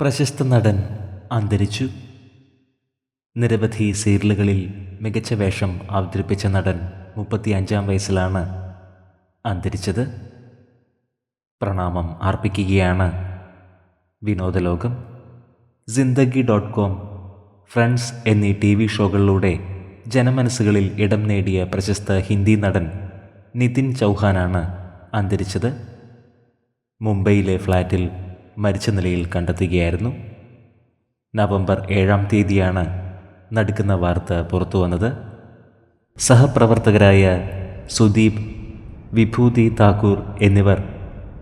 പ്രശസ്ത നടൻ അന്തരിച്ചു. നിരവധി സീരിയലുകളിൽ മികച്ച വേഷം അവതരിപ്പിച്ച നടൻ മുപ്പത്തിയഞ്ചാം വയസ്സിലാണ് അന്തരിച്ചത്. പ്രണാമം അർപ്പിക്കുകയാണ് വിനോദലോകം. സിന്ദഗി ഡോട്ട് കോം ഫ്രണ്ട്സ് എന്നീ ടി വി ഷോകളിലൂടെ ജനമനസ്സുകളിൽ ഇടം നേടിയ പ്രശസ്ത ഹിന്ദി നടൻ നിതിൻ ചൗഹാനാണ് അന്തരിച്ചത്. മുംബൈയിലെ ഫ്ലാറ്റിൽ മരിച്ച നിലയിൽ കണ്ടെത്തുകയായിരുന്നു. നവംബർ ഏഴാം തീയതിയാണ് നടക്കുന്ന വാർത്ത പുറത്തു വന്നത്. സഹപ്രവർത്തകരായ സുദീപ് വിഭൂതി താക്കൂർ എന്നിവർ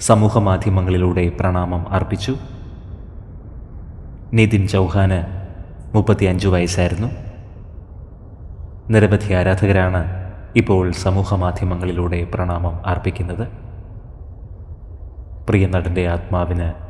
സമൂഹ മാധ്യമങ്ങളിലൂടെ പ്രണാമം അർപ്പിച്ചു. നിതിൻ ചൗഹാന് മുപ്പത്തിയഞ്ച് വയസ്സായിരുന്നു. നിരവധി ആരാധകരാണ് ഇപ്പോൾ സമൂഹ മാധ്യമങ്ങളിലൂടെ പ്രണാമം അർപ്പിക്കുന്നത്. പ്രിയ നടന്റെ ആത്മാവിന്